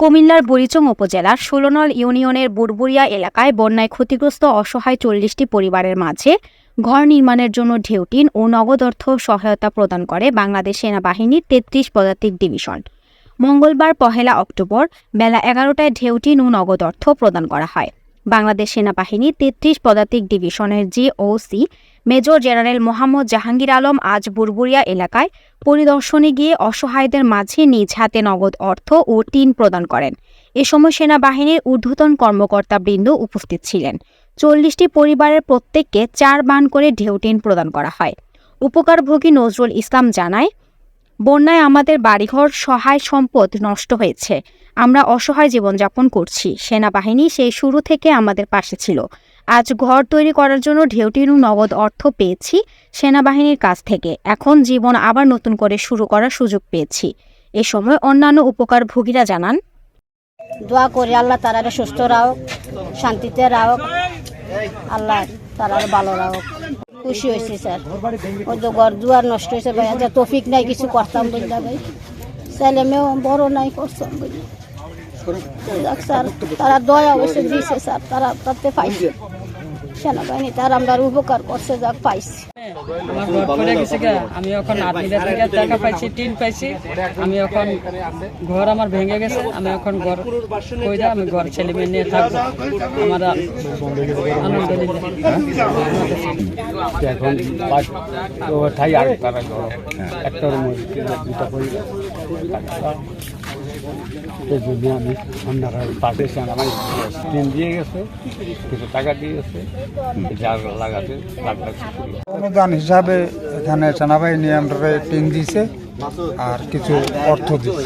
কুমিল্লার বুড়িচং উপজেলার ষোলনল ইউনিয়নের বুড়বুড়িয়া এলাকায় বন্যায় ক্ষতিগ্রস্ত অসহায় চল্লিশটি পরিবারের মাঝে ঘর নির্মাণের জন্য ঢেউটিন ও নগদ অর্থ সহায়তা প্রদান করে বাংলাদেশ সেনাবাহিনীর তেত্রিশ পদাতিক ডিভিশন। মঙ্গলবার পহেলা অক্টোবর বেলা এগারোটায় ঢেউটিন ও নগদ অর্থ প্রদান করা হয়। বাংলাদেশ সেনাবাহিনী তেত্রিশ পদাতিক ডিভিশনের GOC major general Mohammad Jahangir Alam আজ বুরবুরিয়া এলাকায় পরিদর্শনে গিয়ে অসহায়দের মাঝে নিজ হাতে নগদ অর্থ ও টিন প্রদান করেন। এ সময় সেনাবাহিনীর ঊর্ধ্বতন কর্মকর্তাবৃন্দ উপস্থিত ছিলেন। চল্লিশটি পরিবারের প্রত্যেককে চার বান করে ঢেউটিন প্রদান করা হয়। উপকারভোগী নজরুল ইসলাম জানায় বন্যায় আমাদের বাড়িঘর সহায় সম্পদ নষ্ট হয়েছে। আমরা অসহায় জীবনযাপন করছি। সেনাবাহিনী সেই শুরু থেকে আমাদের পাশে ছিল। আজ ঘর তৈরি করার জন্য ঢেউটিনু নগদ অর্থ পেয়েছি সেনাবাহিনীর কাছ থেকে। এখন জীবন আবার নতুন করে শুরু করার সুযোগ পেয়েছি। এ সময় অন্যান্য উপকারভোগীরা জানান। দোয়া করি আল্লাহ তারারে সুস্থ রাখুক, শান্তিতে রাখুক। আল্লাহ তারারে ভালো রাখুক। খুশি হয়েছি, স্যার। ওই তো ঘর দুয়ার নষ্ট হয়েছে ভাই আজ তফিক নাই, কিছু করতাম বুঝলা ভাই। ছেলে মেয়েও বড় নাই, করতাম যাক, স্যার, তারা দয়া অবশ্য দিয়েছে, স্যার। তারা তাতে পাইছে সেনাবাহিনী তারা আমরা উপকার করছে যাক পাইছি। আমার ঘর পড়ে গেছে গা। আমি এখন টাকা পাইছি টিন পাইছি। আমি এখন ঘর আমার ভেঙে গেছে। আমি এখন ঘর কইরা আমি ঘর ছেলে মেয়ে নিয়ে থাকব। আমার আলহামদুলিল্লাহ এখন ঠাই আর তারা এই আমি আপনারা পাশে আমার টিন দিয়ে গেছে, কিছু টাকা দিয়ে গেছে, যার লাগাতে অনুদান হিসাবে এখানে সেনাবাহিনী আমরা টিন দিয়েছে আর কিছু অর্থ দিছে